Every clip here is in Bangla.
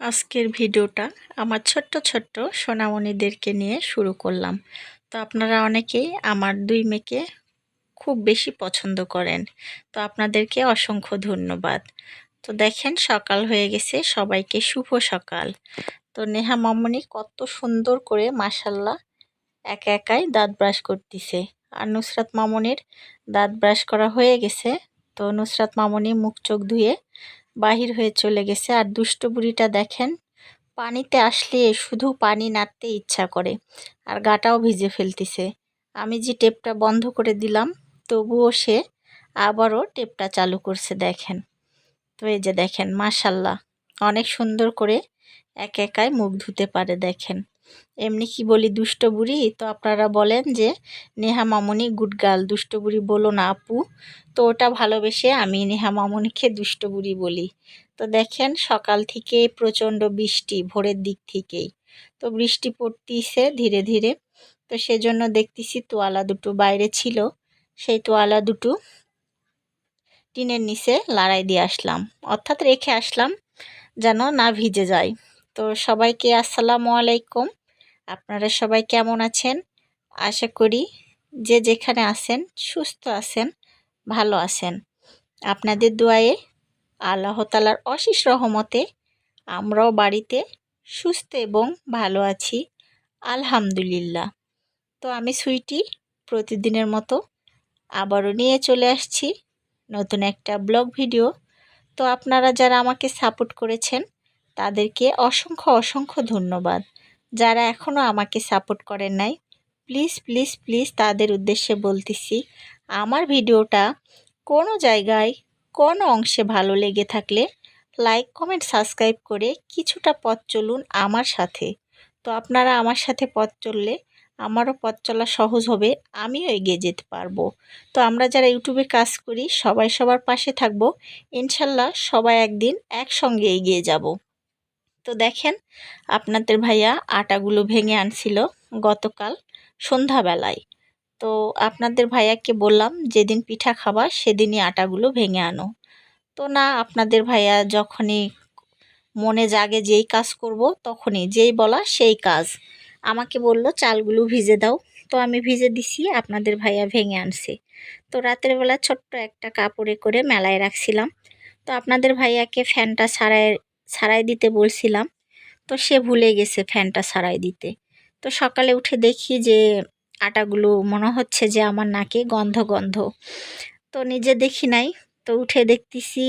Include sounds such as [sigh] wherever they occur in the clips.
আজকের ভিডিওটা আমার ছোট্ট ছোট্ট সোনামণিদেরকে নিয়ে শুরু করলাম। তো আপনারা অনেকেই আমার দুই মেয়েকে খুব বেশি পছন্দ করেন। তো আপনাদেরকে অসংখ্য ধন্যবাদ। তো দেখেন, সকাল হয়ে গেছে। সবাইকে শুভ সকাল। তো নেহা মামনি কত সুন্দর করে মাসাল্লাহ একা একাই দাঁত ব্রাশ করতেছে। আর নুসরাত মামনির দাঁত ব্রাশ করা হয়ে গেছে। তো নুসরাত মামনি মুখ চোখ ধুয়ে বাহির হয়ে চলে গেছে। আর দুষ্ট বুড়িটা দেখেন, পানিতে আসলে শুধু পানি নাড়তে ইচ্ছা করে আর গাটাও ভিজে ফেলতেছে। আমি যে টেপটা বন্ধ করে দিলাম, তবুও সে আবারও টেপটা চালু করছে দেখেন। তো এই যে দেখেন, মাশাল্লাহ, অনেক সুন্দর করে এক একাই মুখ ধুতে পারে দেখেন। এমনি কি বলি দুষ্ট বুড়ি? তো আপনারা বলেন যে, নেহা মামনি গুড গার্ল, দুষ্ট বুড়ি বলো না আপু। তো ওটা ভালোবেসে আমি নেহা মামনিকে দুষ্ট বুড়ি বলি। তো দেখেন সকাল থেকে প্রচণ্ড বৃষ্টি ভোরের দিক থেকেই। তো বৃষ্টি পড়তিছে ধীরে ধীরে। তো সেজন্য দেখতেছি তোয়ালা দুটো বাইরে ছিল। সেই তোয়ালা দুটো টিনের নিচে লড়াই দিয়ে আসলাম। অর্থাৎ রেখে আসলাম যেন না ভিজে যায়। তো সবাইকে আসসালামু আলাইকুম। আপনারা সবাই কেমন আছেন? আশা করি যে যেখানে আছেন সুস্থ আছেন, ভালো আছেন। আপনাদের দোয়ায়ে আল্লাহ তালার অশেষ রহমতে আমরাও বাড়িতে সুস্থ এবং ভালো আছি, আলহামদুলিল্লাহ। তো আমি সুইটি প্রতিদিনের মতো আবারও নিয়ে চলে আসছি নতুন একটা ব্লগ ভিডিও। তো আপনারা যারা আমাকে সাপোর্ট করেছেন তাদেরকে অসংখ্য অসংখ্য ধন্যবাদ। যারা এখনও আমাকে সাপোর্ট করেন নাই, প্লিজ প্লিজ প্লিজ তাদের উদ্দেশ্যে বলতেছি, আমার ভিডিওটা কোনো জায়গায়, কোনো অংশে ভালো লেগে থাকলে লাইক, কমেন্ট, সাবস্ক্রাইব করে কিছুটা পথ চলুন আমার সাথে। তো আপনারা আমার সাথে পথ চললে আমারও পথ চলা সহজ হবে, আমিও এগিয়ে যেতে পারব। তো আমরা যারা ইউটিউবে কাজ করি, সবাই সবার পাশে থাকব। ইনশাল্লাহ সবাই একদিন একসঙ্গে এগিয়ে যাব। তো দেখেন, আপনাদের ভাইয়া আটাগুলো ভেঙে আনছিল গতকাল সন্ধ্যাবেলায়। তো আপনাদের ভাইয়াকে বললাম, যেদিন পিঠা খাবার সেদিনই আটাগুলো ভেঙে আনো। তো না, আপনাদের ভাইয়া যখনই মনে জাগে যেই কাজ করব, তখনই যেই বলা সেই কাজ। আমাকে বলল, চালগুলো ভিজে দাও। তো আমি ভিজে দিছি, আপনাদের ভাইয়া ভেঙে আনছে। তো রাতের বেলা ছোট্ট একটা কাপড়ে করে মেলায় রাখছিলাম। তো আপনাদের ভাইয়াকে ফ্যানটা ছাড়াই ছাড়াই দিতে বলছিলাম। তো সে ভুলে গেছে ফ্যানটা ছাড়াই দিতে। তো সকালে উঠে দেখি যে আটাগুলো মনে হচ্ছে যে আমার নাকে গন্ধ গন্ধ। তো নিজে দেখি নাই। তো উঠে দেখতেছি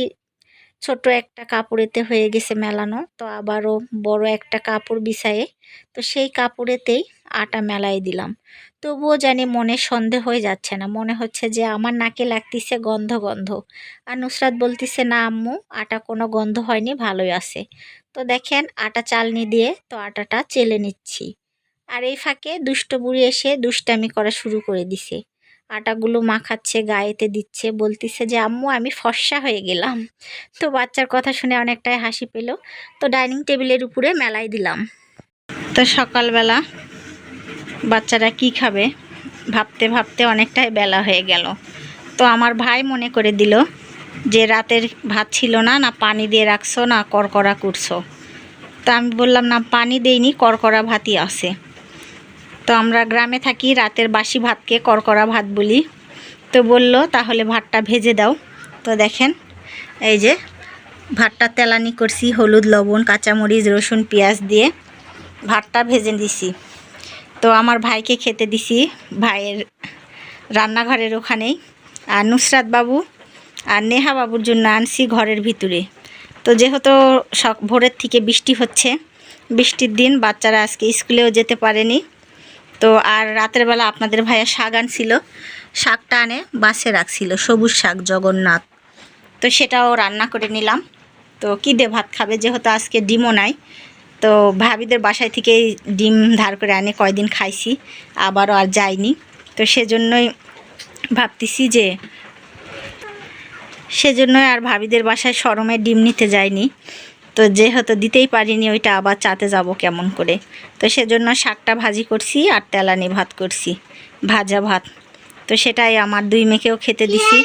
ছোট একটা কাপড়েতে হয়ে গেছে মেলানো। তো আবারও বড় একটা কাপড় বিছায়ে। তো সেই কাপড়েতেই আটা মেলাই দিলাম। তবুও জানি মনে সন্দেহ হয়ে যাচ্ছে না। মনে হচ্ছে যে আমার নাকে লাগতেছে গন্ধ গন্ধ। আর নুসরাত বলতেছে, না আম্মু, আটা কোনো গন্ধ হয়নি, ভালোই আছে। তো দেখেন, আটা চালনি দিয়ে তো আটাটা চেলে নিচ্ছি। আর এই ফাঁকে দুষ্ট বুড়ি এসে দুষ্টামি করা শুরু করে দিছে। আটাগুলো মাখাচ্ছে, গায়েতে দিচ্ছে, বলতিছে যে, আম্মু, আমি ফর্সা হয়ে গেলাম। তো বাচ্চার কথা শুনে অনেকটাই হাসি পেল। তো ডাইনিং টেবিলের উপরে মেলাই দিলাম। তো সকালবেলা বাচ্চারা কি খাবে? ভাবতে ভাবতে অনেকটাই বেলা হয়ে গেল। তো আমার ভাই মনে করে দিল যে, রাতের ভাত ছিল না না পানি দিয়ে রাখছো, না করকরা করছ। তো আমি বললাম, না, পানি দেইনি করকরা ভাতই আছে। তো আমরা গ্রামে থাকি, রাতের বাসি ভাতকে করকরা ভাত বলি। তো বলল, তাহলে ভাতটা ভেজে দাও। তো দেখেন, এই যে ভাতটা তেলানি করছি, হলুদ, লবণ, কাঁচামরিচ, রসুন, পেঁয়াজ দিয়ে ভাতটা ভেজে দিছি তো আমার ভাইকে খেতে দিছি। ভাইয়ের রান্নাঘরের ওখানেই। আর নুসরাত বাবু আর নেহা বাবুর জন্য আনছি ঘরের ভিতরে। তো যেহেতু ভোরের থেকে বৃষ্টি হচ্ছে, বৃষ্টির দিন বাচ্চারা আজকে স্কুলেও যেতে পারেনি। তো আর রাতের বেলা আপনাদের ভাইয়া শাক আনছিল। শাকটা আনে বাসে রাখছিল, সবুজ শাক, জগন্নাথ। তো সেটাও রান্না করে নিলাম। তো কী দিয়ে ভাত খাবে? যেহেতু আজকে ডিমও নাই তো ভাবিদের বাসায় থেকে ডিম ধার করে আনে কয়দিন খাইছি আবারও আর যাইনি। তো সেজন্যই ভাবতেছি যে সেজন্যই আর ভাবিদের বাসায় সরমে ডিম নিতে যাইনি। তো যেহেতু দিতেই পারিনি ওইটা আবার চাতে যাব কেমন করে। তো সেজন্য শাকটা ভাজি করছি আর তেলানি ভাত করছি ভাজা ভাত। তো সেটাই আমার দুই মেয়েকেও খেতে দিছি।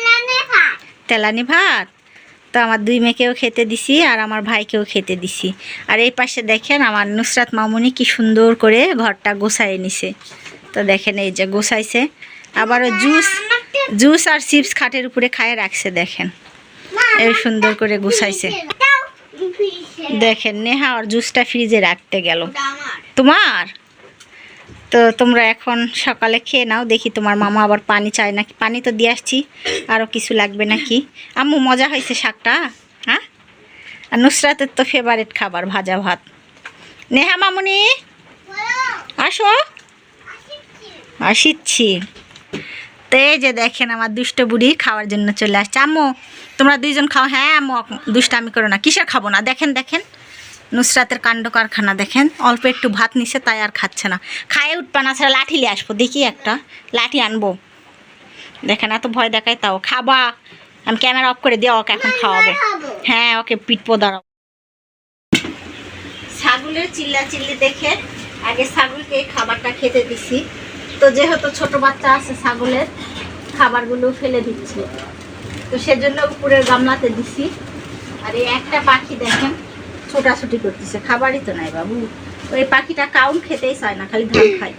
তেলানি ভাত? তো আমার দুই মেয়েকেও খেতে দিছি আর আমার ভাইকেও খেতে দিছি। আর এই পাশে দেখেন আমার নুসরাত মামুনি কি সুন্দর করে ঘরটা গোছায় নিছে। তো দেখেন এই যে গোছাইছে। আবারও জুস জুস আর চিপস খাটের উপরে খায় রাখছে, দেখেন। এই সুন্দর করে গুছাইছে। দেখেন নেহা আর জুসটা ফ্রিজে রাখতে গেল। তোমার? তো তোমরা এখন সকালে খেয়ে নাও, দেখি তোমার মামা আবার পানি চায় নাকি। পানি তো দিয়ে আসছি আরও কিছু লাগবে নাকি। আম্মু, মজা হয়েছে শাকটা হ্যাঁ? আর নুসরাতের তো ফেভারিট খাবার, ভাজা ভাত। নেহা মামুনি, আসো। আসিচ্ছি। তো এই যে দেখেন আমার দুষ্ট বুড়ি খাওয়ার জন্য চলে আসছে। আম্মু, তোমরা দুইজন খাও। হ্যাঁ আম্মু, দুষ্টামি করো না, কিসের খাব না? দেখেন দেখেন। নুসরাতের কাণ্ড কারখানা দেখেন। অল্প একটু ভাত নিছে তাই আর খাচ্ছে না। খায়ে উঠবা না ছাড়া লাঠি নিয়ে আসব। দেখি একটা। লাঠি আনব। দেখেন এত ভয় দেখায় তাও। খাবা। আমি ক্যামেরা অফ করে দিয়ে ওকে এখন খাওয়াবো। হ্যাঁ ওকে পিটপো দাঁড়াও ছাগলের চিল্লা চিল্লি দেখে আগে ছাগলকে খাবারটা খেতে দিছি। তো যেহেতু ছোট বাচ্চা আছে ছাগলের খাবারগুলো ফেলে দিচ্ছে। তো সেজন্য উপরের গামলাতে দিছি। আর এই একটা পাখি দেখেন ছোটাছুটি করতেছে, খাবারই তো নাই বাবু। ওই পাখিটা কাউন খেতেই চায় না, খালি ধান খায়।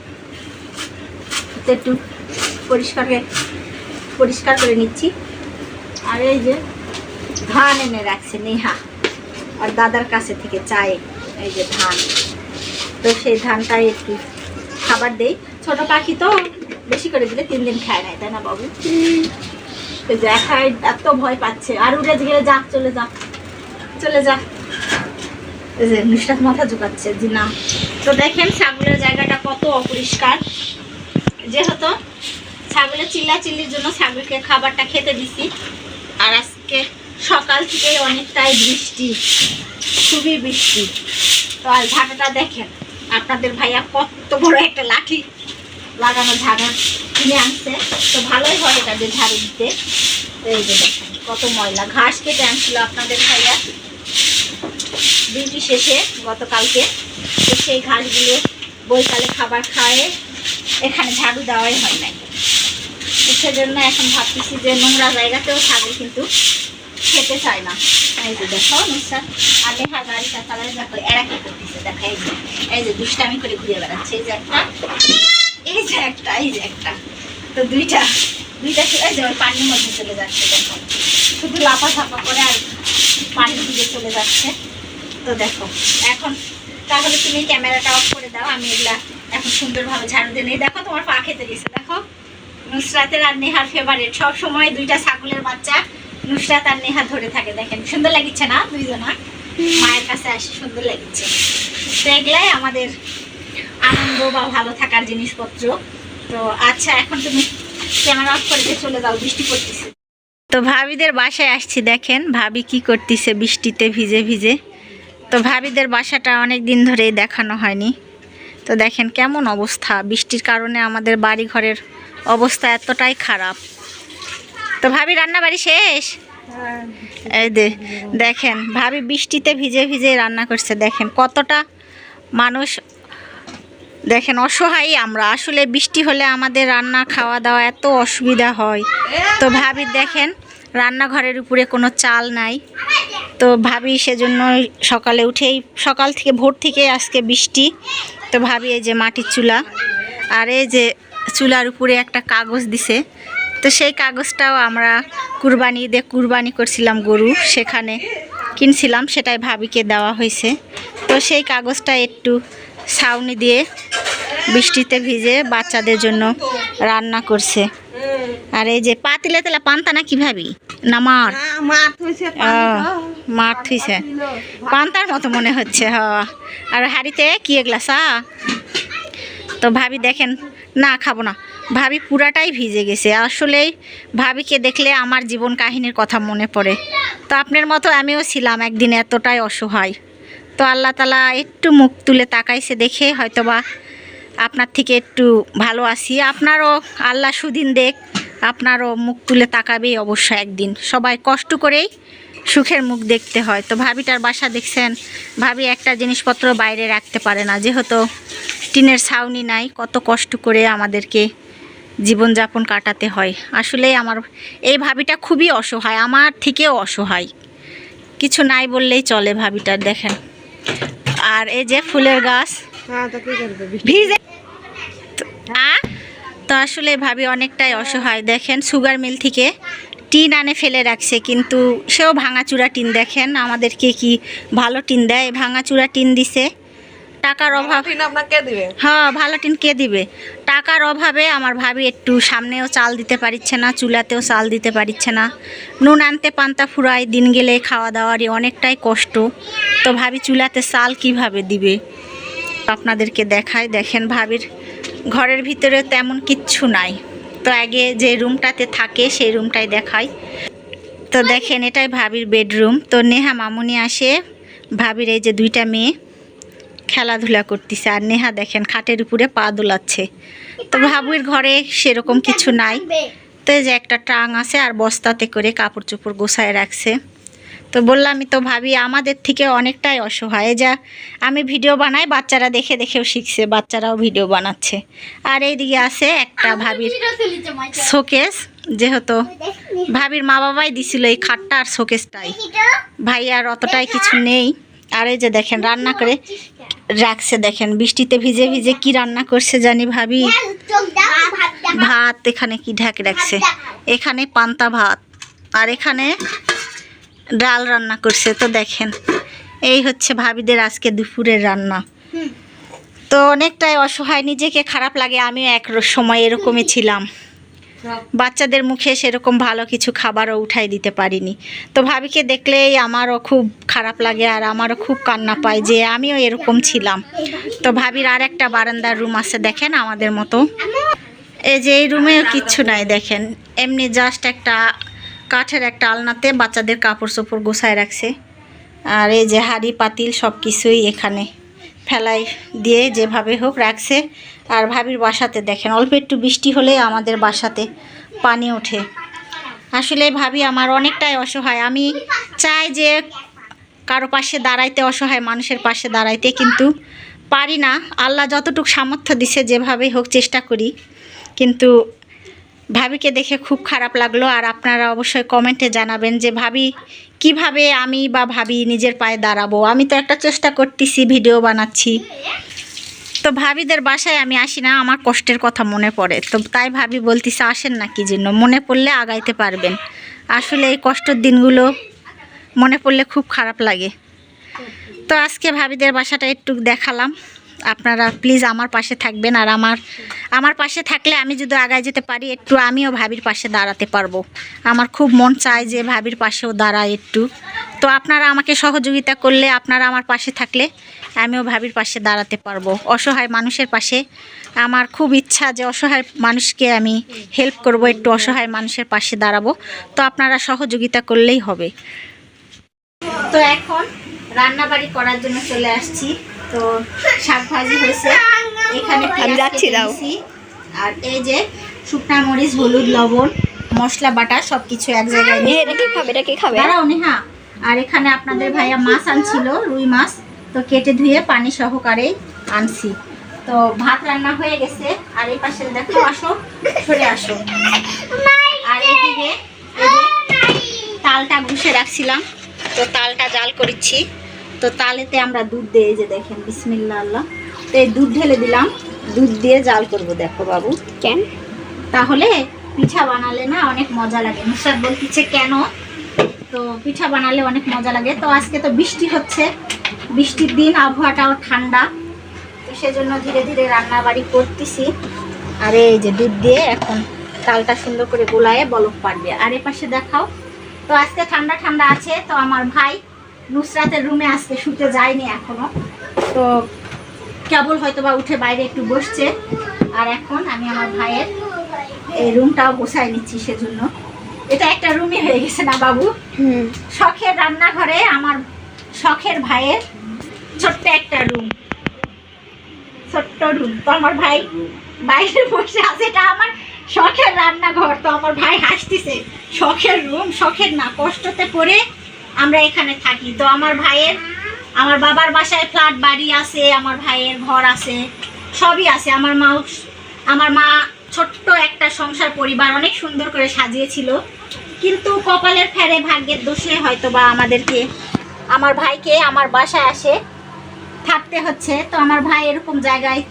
তো একটু পরিষ্কার করে পরিষ্কার করে নিচ্ছি। আর এই যে ধান এনে রাখছে নেহা। আর দাদার কাছে থেকে চায় এই যে ধান। তো সেই ধানটাই একটু খাবার দেই। ছোট পাখি তো বেশি করে দিলে তিন দিন খায় নাই, তাই না বাবু? দেখায়, এত ভয় পাচ্ছে। আর উড়ে গেলে যা চলে যা চলে যা যে মাথা ঝুঁকাচ্ছে, জি না। তো দেখেন ছাগলের জায়গাটা কত অপরিষ্কার। যেহেতু ছাগলের চিল্লা চিল্লির জন্য ছাগলকে খাবারটা খেতে দিছি, আর আজকে সকাল থেকে অনেকটাই বৃষ্টি, খুবই বৃষ্টি। তো আর ঝাঁটাটা দেখেন, আপনাদের ভাইয়া কত বড় একটা লাঠি লাগানো ঝাড়া কিনে আনছে। তো ভালোই হয় এটা যে ঝাড়ু দিতে। এই যে দেখেন, কত ময়লা, ঘাস কেটে আনছিল আপনাদের ভাইয়া। ডিউটি শেষে গতকালকে। তো সেই ঘাসগুলো বৈকালে খাবার খায় এখানে ঝাড়ু দেওয়াই হয় নাই। সেজন্য এখন ভাবতেছি যে নোংরা জায়গাতেও ছাগল কিন্তু খেতে চায় না। এই যে দেখো নিশ্চয় আর দেখা গাড়িটা চালায় দেখো এরা কি করতেছে? দেখো, এই যে এই যে দুষ্টামি করে ঘুরে বেড়াচ্ছে। এই যে একটা, এই যে একটা, এই যে একটা। তো দুইটা দুইটা, এই যে পানির মধ্যে চলে যাচ্ছে, দেখো। শুধু লাফা ছাপা করে আর পানির দিকে চলে যাচ্ছে। তো দেখো, এখন তাহলে তুমি ক্যামেরাটা অফ করে দাও, আমি এগুলা এখন সুন্দরভাবে ঝাড়ু দিয়ে নিই। দেখো, তোমার পা খেতে গেছে, দেখো। নুসরাতের আর নেহার ফেভারিট সব সময় দুইটা ছাগলের বাচ্চা, নুসরাত আর নেহা ধরে থাকে, দেখেন। সুন্দর লাগিচ্ছে না দুইজনা? মায়ের কাছে আসে, সুন্দর লাগিচ্ছে। তো এগুলাই আমাদের আনন্দ বা ভালো থাকার জিনিসপত্র। তো আচ্ছা এখন তুমি ক্যামেরা অফ করে চলে যাও, বৃষ্টি পড়তেছে। তো ভাবিদের বাসায় আসছি, দেখেন। ভাবি কি করতেছে বৃষ্টিতে ভিজে ভিজে। তো ভাবিদের বাসাটা অনেক দিন ধরেই দেখানো হয়নি। তো দেখেন কেমন অবস্থা। বৃষ্টির কারণে আমাদের বাড়ি ঘরের অবস্থা এতটাই খারাপ। তো ভাবি রান্না বাড়ি শেষ? এই দেখেন, ভাবি বৃষ্টিতে ভিজে ভিজে রান্না করছে। দেখেন কতটা মানুষ দেখেন, অসহায় আমরা। আসলে বৃষ্টি হলে আমাদের রান্না, খাওয়া দাওয়া এত অসুবিধা হয়। তো ভাবি, দেখেন, রান্নাঘরের উপরে কোনো চাল নাই। তো ভাবি সেজন্য সকালে উঠেই, সকাল থেকে, ভোর থেকে আজকে বৃষ্টি। তো ভাবি এই যে মাটির চুলা, আর এই যে চুলার উপরে একটা কাগজ দিছে। তো সেই কাগজটাও আমরা কুরবানি ঈদে কুরবানি করছিলাম গরু, সেখানে কিনছিলাম, সেটাই ভাবিকে দেওয়া হয়েছে। তো সেই কাগজটা একটু ছাউনি দিয়ে বৃষ্টিতে ভিজে বাচ্চাদের জন্য রান্না করছে। আর এই যে পাতিলে তেলা পান্তা না কি ভাবি না মার মার থুইছে পান্তার মতো মনে হচ্ছে হ। আর হাড়িতে কি এগুলা চা তো ভাবি দেখেন না খাব না। ভাবি পুরাটাই ভিজে গেছে। আসলেই ভাবিকে দেখলে আমার জীবন কাহিনীর কথা মনে পড়ে। তো আপনার মতো আমিও ছিলাম একদিন এতটাই অসহায়। তো আল্লাহ তালা একটু মুখ তুলে তাকাইছে দেখে হয়তোবা আপনার থেকে একটু ভালো আছি। আপনারও আল্লাহ সুদিন দেখ, আপনারও মুখ তুলে তাকাবেই অবশ্য একদিন। সবাই কষ্ট করেই সুখের মুখ দেখতে হয়। তো ভাবিটার বাসা দেখছেন, ভাবি একটা জিনিসপত্র বাইরে রাখতে পারে না। যেহেতু টিনের ছাউনি নাই, কত কষ্ট করে আমাদেরকে জীবনযাপন কাটাতে হয়। আসলে আমার, এই ভাবিটা খুবই অসহায়, আমার থেকেও অসহায়। কিছু নাই বললেই চলে ভাবিটার, দেখেন। আর এই যে ফুলের গাছ। হ্যাঁ ভিজে তো আসলে ভাবি অনেকটাই অসহায়। দেখেন সুগার মিল থেকে টিন আনে ফেলে রাখছে কিন্তু সেও ভাঙাচুরা টিন দেখেন। আমাদেরকে কি ভালো টিন দেয়? ভাঙাচুরা টিন দিছে। টাকার অভাব টিন আপনাকে দিবে? হ্যাঁ ভালো টিন কে দিবে? টাকার অভাবে আমার ভাবি একটু সামনেও চাল দিতে পারিচ্ছে না চুলাতেও চাল দিতে পারিচ্ছে না। নুন আনতে পান্তা ফুরাই দিন গেলে খাওয়া দাওয়ারই অনেকটাই কষ্ট। তো ভাবি চুলাতে চাল কীভাবে দিবে? আপনাদেরকে দেখাই দেখেন ভাবির ঘরের ভিতরে তেমন কিচ্ছু নাই। তো আগে যে রুমটাতে থাকে সেই রুমটাই দেখাই। তো দেখেন এটাই ভাবির বেডরুম। তো নেহা মামুনি আসে ভাবির এই যে দুইটা মেয়ে। খেলাধুলা করতেছে আর নেহা দেখেন খাটের উপরে পা দোলাচ্ছে। তো ভাবুর ঘরে সেরকম কিছু নাই। তো এই যে একটা টাং আছে আর বস্তাতে করে কাপড় চোপড় গোছায় রাখছে। তো বললামই তো ভাবি আমাদের থেকে অনেকটাই অসহায়। এই যা আমি ভিডিও বানাই বাচ্চারা দেখে দেখেও শিখছে বাচ্চারাও ভিডিও বানাচ্ছে। আর এইদিকে আছে একটা ভাবির শোকেস যেহেতু ভাবির মা বাবাই দিছিল এই খাটটা আর শোকেসটাই। ভাই আর অতটাই কিছু নেই। আর এই যে দেখেন, রান্না করে রাখছে দেখেন, বৃষ্টিতে ভিজে ভিজে কি রান্না করছে জানি ভাবি? ভাত এখানে কি ঢাকে রাখছে? এখানে পান্তা ভাত, আর এখানে ডাল রান্না করছে, তো দেখেন, এই হচ্ছে ভাবিদের আজকে দুপুরের রান্না। তো অনেকটাই অসহায়, নিজেকে খারাপ লাগে, আমিও এক সময় এরকমই ছিলাম। বাচ্চাদের মুখে সেরকম ভালো কিছু খাবারও উঠাই দিতে পারিনি। তো ভাবিকে দেখলেই আমারও খুব খারাপ লাগে আর আমারও খুব কান্না পায় যে আমিও এরকম ছিলাম। তো ভাবির আর একটা বারান্দার রুম আছে দেখেন আমাদের মতো। এই যে এই রুমেও কিচ্ছু নাই দেখেন। এমনি জাস্ট একটা কাঠের একটা আলনাতে বাচ্চাদের কাপড় চোপড় গোছায় রাখছে। আর এই যে হাড়ি, পাতিল সব কিছুই এখানে ফেলাই দিয়ে যেভাবে হোক রাখছে। আর ভাবির বাসাতে দেখেন, অল্প একটু বৃষ্টি হলে আমাদের বাসাতে পানি ওঠে। আসলে ভাবি আমার অনেকটাই অসহায়। আমি চাই যে কারও পাশে দাঁড়াইতে, অসহায় মানুষের পাশে দাঁড়াইতে, কিন্তু পারি না। আল্লাহ যতটুকু সামর্থ্য দিছে যেভাবে হোক চেষ্টা করি। কিন্তু ভাবিকে দেখে খুব খারাপ লাগল। আর আপনারা অবশ্যই কমেন্টে জানাবেন যে, ভাবি, কীভাবে আমি বা ভাবি নিজের পায়ে দাঁড়াবো? আমি তো একটা চেষ্টা করতেছি, ভিডিও বানাচ্ছি। তো ভাবিদের বাসায় আমি আসি না, আমার কষ্টের কথা মনে পড়ে। তো তাই ভাবি বলতেছে, আসেন না কি জন্য? মনে পড়লে আগাইতে পারবেন। আসলে এই কষ্টের দিনগুলো মনে পড়লে খুব খারাপ লাগে। তো আজকে ভাবিদের বাসাটা একটু দেখালাম। আপনারা প্লিজ আমার পাশে থাকবেন আর আমার আমার পাশে থাকলে আমি যদি আগায় যেতে পারি, একটু আমিও ভাবির পাশে দাঁড়াতে পারব। আমার খুব মন চায় যে ভাবির পাশেও দাঁড়ায় একটু। তো আপনারা আমাকে সহযোগিতা করলে, আপনারা আমার পাশে থাকলে আমিও ভাবির পাশে দাঁড়াতে পারব। অসহায় মানুষের পাশে। আমার খুব ইচ্ছা যে অসহায় মানুষকে আমি হেল্প করব একটু অসহায় মানুষের পাশে দাঁড়াবো। তো আপনারা সহযোগিতা করলেই হবে। তো এখন রান্না বাড়ি করার জন্য চলে আসছি। তো শাক ভাজি হয়েছে। এখানে যাচ্ছি। আর এই যে শুকনা মরিচ হলুদ লবণ মশলা বাটা সব কিছু এক জায়গায় নিয়ে এটা কি খাবে এটা কি খাবে? দাঁড়াও নেহা। আর এখানে আপনাদের ভাইয়া মাছ আনছিল রুই মাছ। তো কেটে ধুয়ে পানি সহকারে আনছি। তো ভাত রান্না হয়ে গেছে আর এই পাশে দেখো আসো সরে আসো। আর এদিকে তালটা ঘুষে রাখছিলাম তো তালটা জাল করেছি। তো তালেতে আমরা দুধ দিয়ে যে দেখেন বিসমিল্লা আল্লাহ। তো এই দুধ ঢেলে দিলাম দুধ দিয়ে জাল করব দেখো বাবু। কেন? তাহলে পিঠা বানালে না অনেক মজা লাগে। নুসরাত বলতেছে কেন? তো পিঠা বানালে অনেক মজা লাগে। তো আজকে তো বৃষ্টি হচ্ছে বৃষ্টির দিন আবহাওয়াটাও ঠান্ডা। তো সেজন্য ধীরে ধীরে রান্না বাড়ি করতেছি। আর এই যে দুধ দিয়ে এখন তালটা সুন্দর করে গোলায় বলক পারবে আর এ পাশে দেখাও তো আজকে ঠান্ডা ঠান্ডা আছে তো আমার ভাই নুসরাতের রুমে আজকে শুতে যায়নি এখনও। তো কেবল হয়তো বা উঠে বাইরে একটু বসছে। আর এখন আমি আমার ভাইয়ের এই রুমটাও গোছাই নিচ্ছি সেজন্য। এটা একটা রুমই হয়ে গেছে না বাবু? শখের রান্নাঘরে আমার শখের ভাইয়ের ছোট্ট একটা রুম ছোট্ট রুম তো আমার ভাই বাইরে বসে আছে। এটা আমার শখের রান্নাঘর। তো আমার ভাই হাসতেছে, শখের রুম শখের না, কষ্টতে পড়ে আমরা এখানে থাকি। তো আমার ভাইয়ের, আমার বাবার বাসায় ফ্ল্যাট বাড়ি আছে, আমার ভাইয়ের ঘর আছে, সবই আছে। আমার মা আমার মা ছোট্ট একটা সংসার পরিবার, অনেক সুন্দর করে সাজিয়েছিল। কিন্তু কপালের ফেরে ভাগ্যের দোষে হয়তো বা আমাদেরকে, আমার ভাইকে আমার বাসায় আসে থাকতে হচ্ছে। তো আমার ভাই এরকম জায়গায়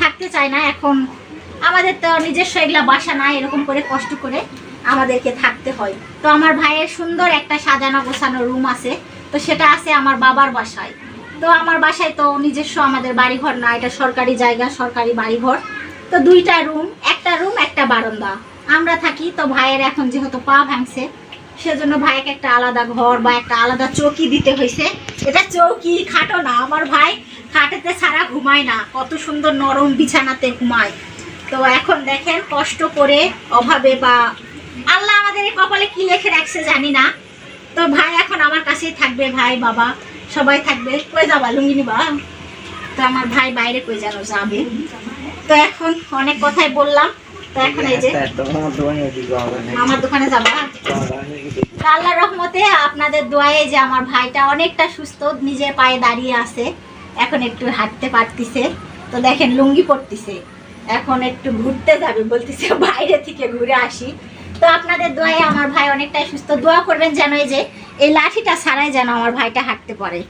থাকতে চায় না। এখন আমাদের তো নিজস্ব এগুলা বাসা নাই, এরকম করে কষ্ট করে আমাদেরকে থাকতে হয়। তো আমার ভাইয়ের সুন্দর একটা সাজানো গোছানো রুম আছে। তো সেটা আছে আমার বাবার বাসায়। তো আমার বাসায় তো নিজস্ব আমাদের বাড়িঘর না, এটা সরকারি জায়গা, সরকারি বাড়িঘর। তো দুইটা রুম, একটা রুম, একটা বারান্দা। আমরা থাকি, তো ভাইয়ের এখন যেহেতু পা ভাঙছে, সেজন্য ভাইকে একটা আলাদা ঘর বা একটা আলাদা চৌকি দিতে হয়েছে এটা চৌকি, খাটো না। আমার ভাই খাটেতে ছাড়া ঘুমায় না। কত সুন্দর নরম বিছানাতে ঘুমায়। তো এখন দেখেন কষ্ট করে অভাবে বা আল্লাহ আমাদের এই কপালে কি লেখে রাখছে জানি না। তো ভাই এখন আমার কাছেই থাকবে। ভাই, বাবা সবাই থাকবে। কই যাবা লুঙ্গি বা? তো আমার ভাই বাইরে কই যেন যাবে। তো এখন অনেক কথাই বললাম। তো এখন এই যে। আমার দোকানে যাবা? আল্লাহর রহমতে আপনাদের দোয়ায় যে আমার ভাইটা অনেকটা সুস্থ নিজের পায়ে দাঁড়িয়ে আছে। এখন একটু হাঁটতে পারতিছে। তো দেখেন লুঙ্গি পরতিছে। এখন একটু ঘুরতে যাবে বলতেছে বাইরে থেকে ঘুরে আসি। তো আপনাদের দোয়ায় আমার ভাই অনেকটাই সুস্থ। দোয়া করবেন যেন এই যে এই লাঠিটা ছাড়াই যেন আমার ভাইটা হাঁটতে পারে।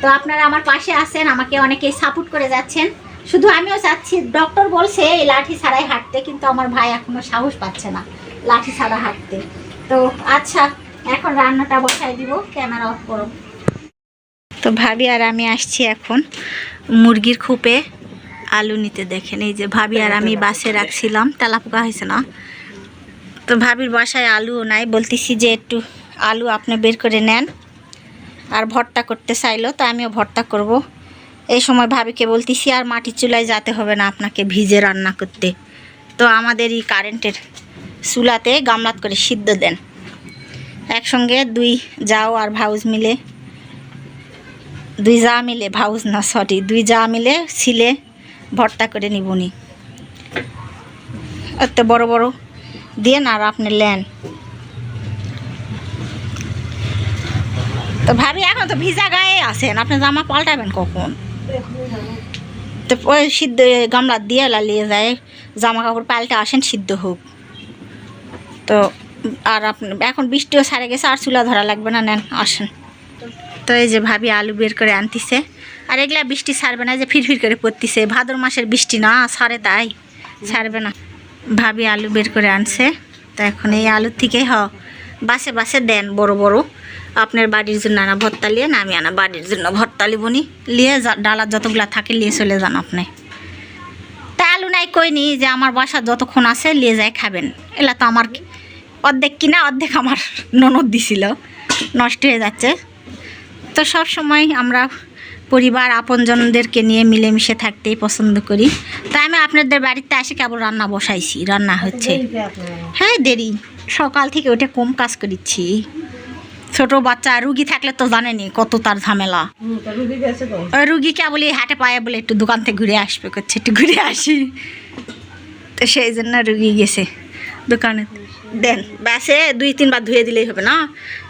তো আপনারা আমার পাশে আছেন আমাকে অনেকেই সাপোর্ট করে যাচ্ছেন। শুধু আমিও চাচ্ছি ডক্টর বলছে, এই লাঠি ছাড়াই হাঁটতে। কিন্তু আমার ভাই এখনও সাহস পাচ্ছে না লাঠি ছাড়া হাঁটতে। তো আচ্ছা এখন রান্নাটা বসাই দিব, ক্যামেরা অফ করো। তো ভাবি আর আমি আসছি এখন মুরগির খুপে আলু নিতে। দেখেন, এই যে ভাবি আর আমি বাসে রাখছিলাম তেলা পোকা হয়েছে না? তো ভাবির বাসায় আলুও নাই, বলতেছি যে একটু আলু আপনি বের করে নেন। আর ভর্তা করতে চাইলো, তো আমিও ভর্তা করব। এই সময় ভাবিকে বলতেছি, আর মাটির চুলায় যেতে হবে না আপনাকে ভিজে রান্না করতে। তো আমাদের এই কারেন্টের চুলাতে গামলাত করে সিদ্ধ দেন। একসঙ্গে দুই যাও আর ভাউজ মিলে, দুই যা মিলে, ভাউজ না সরি দুই যা মিলে ছিলে ভর্তা করে নিবনি এত বড় বড় দিয়ে না আর আপনি লেন। তো ভাবি, এখন তো ভিজা গায়ে আছেন, আপনি জামা পাল্টাবেন কখন? তো ওই সিদ্ধ গামলা দিয়ে লালিয়ে যায় জামা কাপড় পাল্টে আসেন, সিদ্ধ হোক। তো আর এখন বৃষ্টিও সারে গেছে, আর চুলা ধরা লাগবে না, নেন, আসেন। তো এই যে ভাবি আলু বের করে আনতিছে। আর এগুলা বৃষ্টি ছাড়বে না যে ফিরফির করে পড়তিছে। ভাদর মাসের বৃষ্টি না ছাড়ে তাই ছাড়বে না। ভাবি আলু বের করে আনছে। তো এখন এই আলুর থেকেই হ বাসে বাসে দেন, বড় বড়। আপনার বাড়ির জন্য আনা ভর্তা লিয়ে না আমি আনা বাড়ির জন্য ভর্তা লিবনি লিয়ে ডালার যতগুলা থাকে লিয়ে চলে যান আপনি। তা আলু নাই কইনি যে আমার বাসা যতক্ষণ আছে লিয়ে যায় খাবেন। এলা তো আমার অর্ধেক কিনা অর্ধেক আমার ননদ দিছিল। নষ্ট হয়ে যাচ্ছে। তো সব সময় আমরা পরিবার আপনজনদেরকে নিয়ে মিলেমিশে থাকতেই পছন্দ করি। তাই আমি আপনাদের বাড়িতে এসে কেবল রান্না বসাইছি রান্না হচ্ছে। হ্যাঁ দেরি। সকাল থেকে ওটা কম কাজ করিচ্ছি। ছোট বাচ্চা, রুগী থাকলে তো জানেনি কত তার ঝামেলা। রুগী কে বলি, হাটে পায়ে বলে একটু দোকান থেকে ঘুরে আসবে করছে একটু ঘুরে আসি। তো সেই জন্য রুগী গেছে দোকানে। দেন, ব্যাসে দুই, তিনবার ধুয়ে দিলেই হবে না?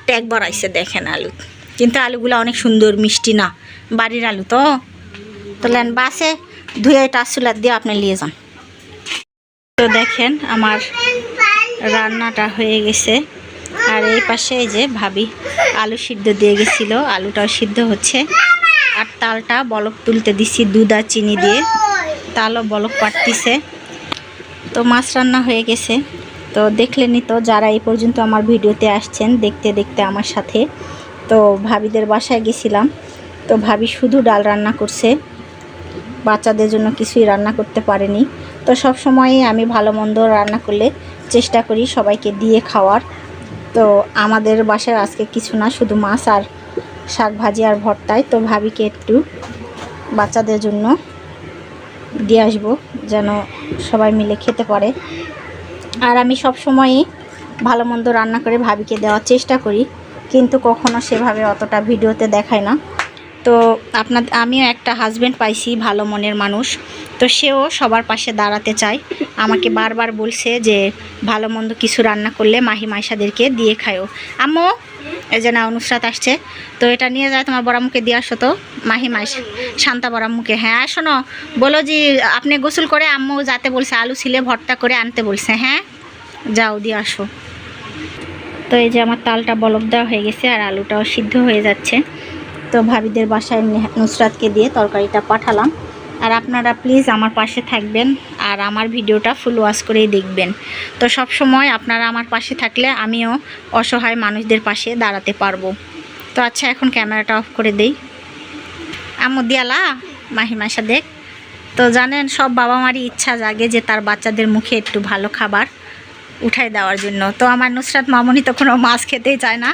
ট্যাগ বাড়াইছে দেখেন আলু। কিন্তু আলুগুলো অনেক সুন্দর, মিষ্টি না, বাড়ির আলু তো। তো বাসে ধুয়ে টাসুলার দিয়ে আপনি নিয়ে যান। তো দেখেন, আমার রান্নাটা হয়ে গেছে। আর এই পাশে এই যে ভাবি আলু সিদ্ধ দিয়ে গেছিল, আলুটাও সিদ্ধ হচ্ছে। আর তালটা বলক তুলতে দিছি, দুধ আর চিনি দিয়ে। তালও বলক পাটতিছে তো মাছ রান্না হয়ে গেছে। তো দেখলেনি তো, যারা এই পর্যন্ত আমার ভিডিওতে আসছেন, দেখতে দেখতে আমার সাথে। তো ভাবিদের বাসায় গেছিলাম। তো ভাবি শুধু ডাল রান্না করছে। বাচ্চাদের জন্য কিছুই রান্না করতে পারেনি। তো সব সময়ই আমি ভালো মন্দ রান্না করলে চেষ্টা করি সবাইকে দিয়ে খাওয়ার। তো আমাদের বাসায় আজকে কিছু না, শুধু মাছ আর শাক ভাজি আর ভর্তায় তো ভাবিকে একটু বাচ্চাদের জন্য দিয়ে আসব, যেন সবাই মিলে খেতে পারে। আর আমি সব সময়ই ভালো মন্দ রান্না করে ভাবিকে দেওয়ার চেষ্টা করি, কিন্তু কখনো সেভাবে অতটা ভিডিওতে দেখায় না। তো আপনার, আমিও একটা হাজব্যান্ড পাইছি, ভালো মনের মানুষ। তো সেও সবার পাশে দাঁড়াতে চায়। আমাকে বারবার বলছে যে, ভালো মন্দ কিছু রান্না করলে মাহি মাইশাদেরকে দিয়ে খায়ও আম্মু, এই যে না অনুষ্ঠাত আসছে। তো এটা নিয়ে যায় তোমার বড়ামুখে দিয়ে আসো তো, মাহি মাইশ, শান্তা বড়ামুখে। হ্যাঁ শোনো, বলো যে, আপনি গোসল করে আম্মু যাতে বলছে, আলু ছিলে ভর্তা করে আনতে বলছে। হ্যাঁ যাও, দিয়ে আসো। তো এই যে আমার তালটা বলক দেওয়া হয়ে গেছে, আর আলুটাও সিদ্ধ হয়ে যাচ্ছে। তো ভাবিদের বাসায় নুসরাতকে দিয়ে তরকারিটা পাঠালাম। আর আপনারা প্লিজ আমার পাশে থাকবেন আর আমার ভিডিওটা ফুল ওয়াশ করেই দেখবেন। তো সব সময় আপনারা আমার পাশে থাকলে আমিও অসহায় মানুষদের পাশে দাঁড়াতে পারব। তো আচ্ছা এখন ক্যামেরাটা অফ করে দেই। আমু দিয়ালা মাহিমাশা দেখ। তো জানেন, সব বাবা মারই ইচ্ছা জাগে যে তার বাচ্চাদের মুখে একটু ভালো খাবার। উঠাই দেওয়ার জন্য। তো আমার নুসরাত মামনি তো কোনো মাছ খেতেই চায় না।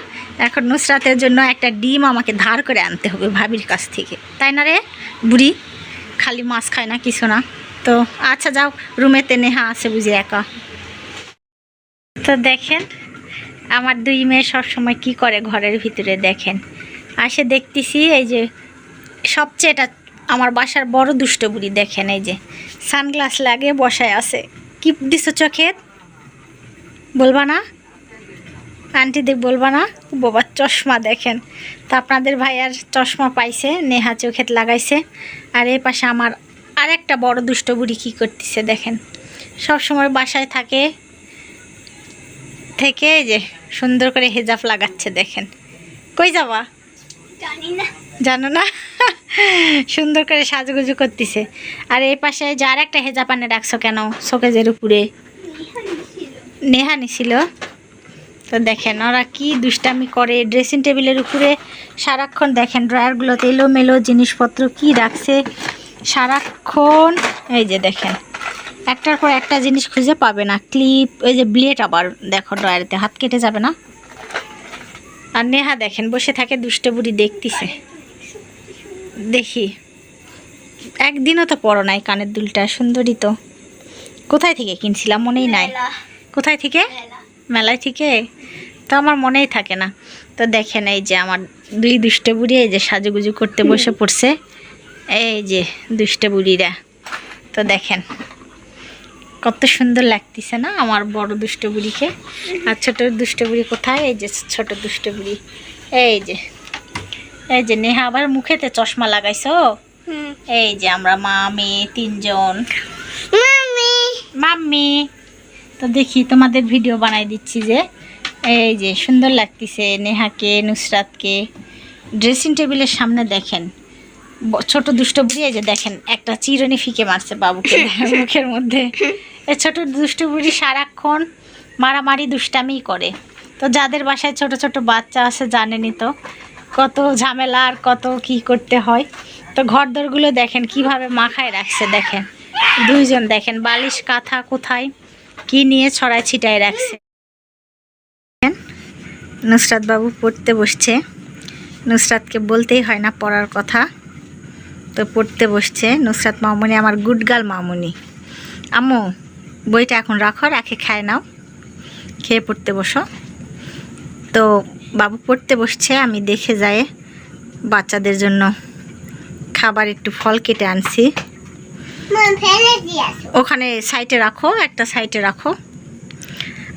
এখন নুসরাতের জন্য একটা ডিম আমাকে ধার করে আনতে হবে ভাবির কাছ থেকে। তাই না রে বুড়ি? খালি মাছ খায় না কিছু না। তো আচ্ছা যাও রুমেতে নেহা আছে বুঝি একা। তো দেখেন, আমার দুই মেয়ে সবসময় কি করে ঘরের ভিতরে দেখেন। আসে দেখতেছি এই যে, সবচেয়ে এটা আমার বাসার বড় দুষ্ট বুড়ি দেখেন এই যে। সানগ্লাস লাগে বসায় আছে। কি দিছ চোখে বলবা না? আন্টি দেখ বলবা না? বাবার চশমা দেখেন। তা আপনাদের ভাইয়ার চশমা পাইছে নেহা চোখেত লাগাইছে। আর এই পাশে আমার আরেকটা বড় দুষ্ট বুড়ি কী করতেছে দেখেন। সব সময় বাসায় থাকে থেকে যে সুন্দর করে হেজাব লাগাচ্ছে দেখেন। কই যাবা? জানি না। জানো না? [laughs] সুন্দর করে সাজুগুজু করতেছে। আর এই পাশে যার একটা হেজা পানে রাখছো কেন? শোকেজের উপরে। নেহা নিছিল। তো দেখেন, ওরা কি দুষ্টামি করে ড্রেসিং টেবিলের উপরে সারাক্ষণ দেখেন ড্রয়ারগুলোতে এলোমেলো জিনিসপত্র কি রাখছে। সারাক্ষণ, এই যে দেখেন, একটার পর একটা জিনিস খুঁজে পাবে না। ক্লিপ ওই যে ব্লেড আবার দেখো ড্রয়ারেতে, হাত কেটে যাবে না? আর নেহা দেখেন, বসে থাকে দুষ্টে বুড়ি দেখতিছে। দেখি। একদিনও তো পরো নাই কানের দুলটা, সুন্দরী তো। কোথায় থেকে কিনছিলাম? মনেই নাই। কোথায় থেকে? মেলায়। থেকে? তো আমার মনেই থাকে না। তো দেখেন এই যে আমার দুই দুষ্টে বুড়ি এই যে সাজুগুজু করতে বসে পড়ছে। এই যে দুষ্টে বুড়িরা। তো দেখেন কত সুন্দর লাগতেছে না আমার বড় দুষ্ট বুড়িকে? আর ছোট দুষ্ট বুড়ি কোথায়? এই যে ছোট দুষ্ট বুড়ি। এই যে এই যে নেহা আবার মুখেতে চশমা লাগাইছো? এই যে আমরা মা মেয়ে তিনজন। মাম্মি। মাম্মি। তো দেখি তোমাদের ভিডিও বানাই দিচ্ছি যে, এই যে সুন্দর লাগতেছে নেহাকে, নুসরাতকে। ড্রেসিং টেবিলের সামনে দেখেন ছোট দুষ্ট বুড়ি যে দেখেন, একটা চিরনি ফিকে মারছে বাবুকে মুখের মধ্যে। এই ছোট দুষ্ট বুড়ি সারাক্ষণ মারামারি দুষ্টামি করে। তো যাদের বাসায় ছোট ছোট বাচ্চা আছে, জানেনই তো কত ঝামেলা আর কত কি করতে হয়। তো ঘরদরগুলো দেখেন, কীভাবে মাখায় রাখছে, দেখেন। দুইজন দেখেন, বালিশ কাঁথা কোথায়? কি নিয়ে ছড়ায় ছিটায় রাখছে? নুসরাত বাবু পড়তে বসছে। নুসরাতকে বলতেই হয় না পড়ার কথা। তো পড়তে বসছে। নুসরাত মামুনি আমার গুড গার্ল মামুনি। আম্মু, বইটা এখন রাখো, রাখে খায় নাও। খেয়ে পড়তে বসো। তো বাবু পড়তে বসছে, আমি দেখে যায় বাচ্চাদের জন্য। খাবার একটু ফল কেটে আনছি। ওখানে সাইডে রাখো একটা সাইডে রাখো।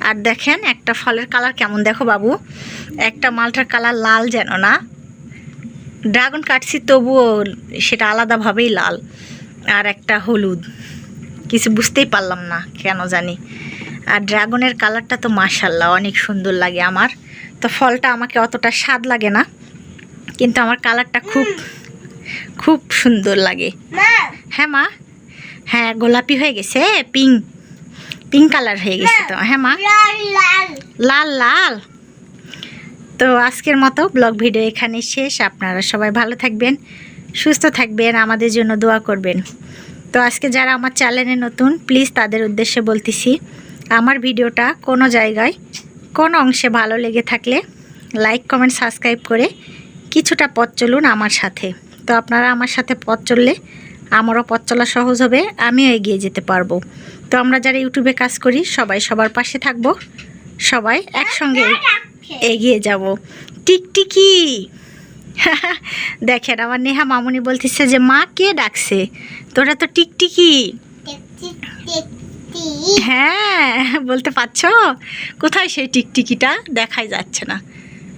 আর দেখেন একটা ফলের কালার কেমন দেখো বাবু। একটা মালটার কালার লাল যেন না। ড্রাগন কাটছি তবুও সেটা আলাদাভাবেই লাল। আর একটা হলুদ। কিছু বুঝতেই পারলাম না কেন জানি। আর ড্রাগনের কালারটা তো মাশাল্লাহ অনেক সুন্দর লাগে আমার। তো ফলটা আমাকে অতটা স্বাদ লাগে না। কিন্তু আমার কালারটা খুব খুব সুন্দর লাগে। হ্যাঁ মা? হ্যাঁ গোলাপি হয়ে গেছে পিঙ্ক পিঙ্ক কালার হয়ে গেছে তো। হ্যাঁ মা? লাল লাল। তো আজকের মতো ব্লগ ভিডিও এখানে শেষ। আপনারা সবাই ভালো থাকবেন, সুস্থ থাকবেন, আমাদের জন্য দোয়া করবেন। তো আজকে যারা আমার চ্যানেলে নতুন প্লিজ তাদের উদ্দেশ্যে বলতেছি, আমার ভিডিওটা কোনো জায়গায়, কোনো অংশে ভালো লেগে থাকলে লাইক কমেন্ট সাবস্ক্রাইব করে কিছুটা পথ চলুন আমার সাথে। তো আপনারা আমার সাথে পথ চললে আমারও পথ চলা সহজ হবে আমিও এগিয়ে যেতে পারব। তো আমরা যারা ইউটিউবে কাজ করি সবাই সবার পাশে থাকব। সবাই একসঙ্গে এগিয়ে যাব। টিকটিকি দেখেন আমার নেহা মামুনি বলতেছে যে মা কে ডাকছে? তোরা তো টিকটিকি টেকটি টেকটি হ্যাঁ বলতে পারছ? কোথায় সেই টিকটিকিটা দেখাই যাচ্ছে না।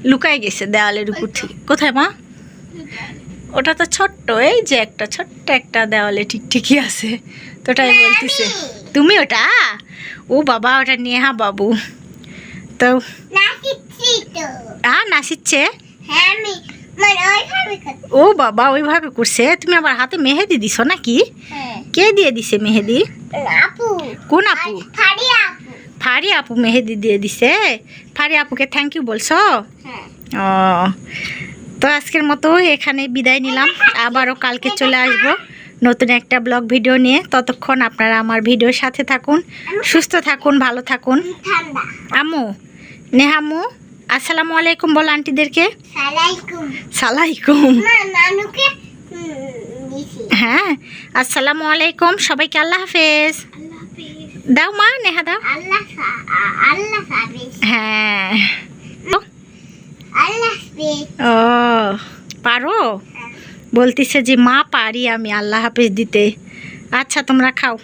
লুকায় গেছে দেওয়ালের উপর থেকে। কোথায় মা? ওটা তো ছোট্ট এই যে একটা ছোট্ট একটা দেওয়ালে টিকটিকি আছে। তো ওটাই বলতেছে তুমি ওটা? ও বাবা ওটা নেহা বাবু। তো নাচিচ্ছে হ্যাঁ আমি মানে ও বাবা ওইভাবে করছে? তুমি আবার হাতে মেহেদি দিছো নাকি? হ্যাঁ। কে দিয়ে দিছে মেহেদি? কোন আপু। ফাড়ি আপু? ফারি আপু। মেহেদি দিয়ে দিছে। ফারি আপুকে থ্যাংক ইউ বলছো? হ্যাঁ। ও তো আজকের মতো এখানে বিদায় নিলাম। আবারও কালকে চলে আসব নতুন একটা ব্লগ ভিডিও নিয়ে। ততক্ষণ আপনারা আমার ভিডিওর সাথে থাকুন সুস্থ থাকুন ভালো থাকুন। ঠান্ডা আম্মু নেহাম্মু আসসালামু আলাইকুম বল আন্টিদেরকে। সালাইকুম। হ্যাঁ আসসালামু আলাইকুম সবাইকে আল্লাহ হাফেজ। দাও মা নেহা দাও। হ্যাঁ। ও পারো? বলতিছে যে মা পারি আমি আল্লাহ হাফিজ দিতে। আচ্ছা তোমরা খাও।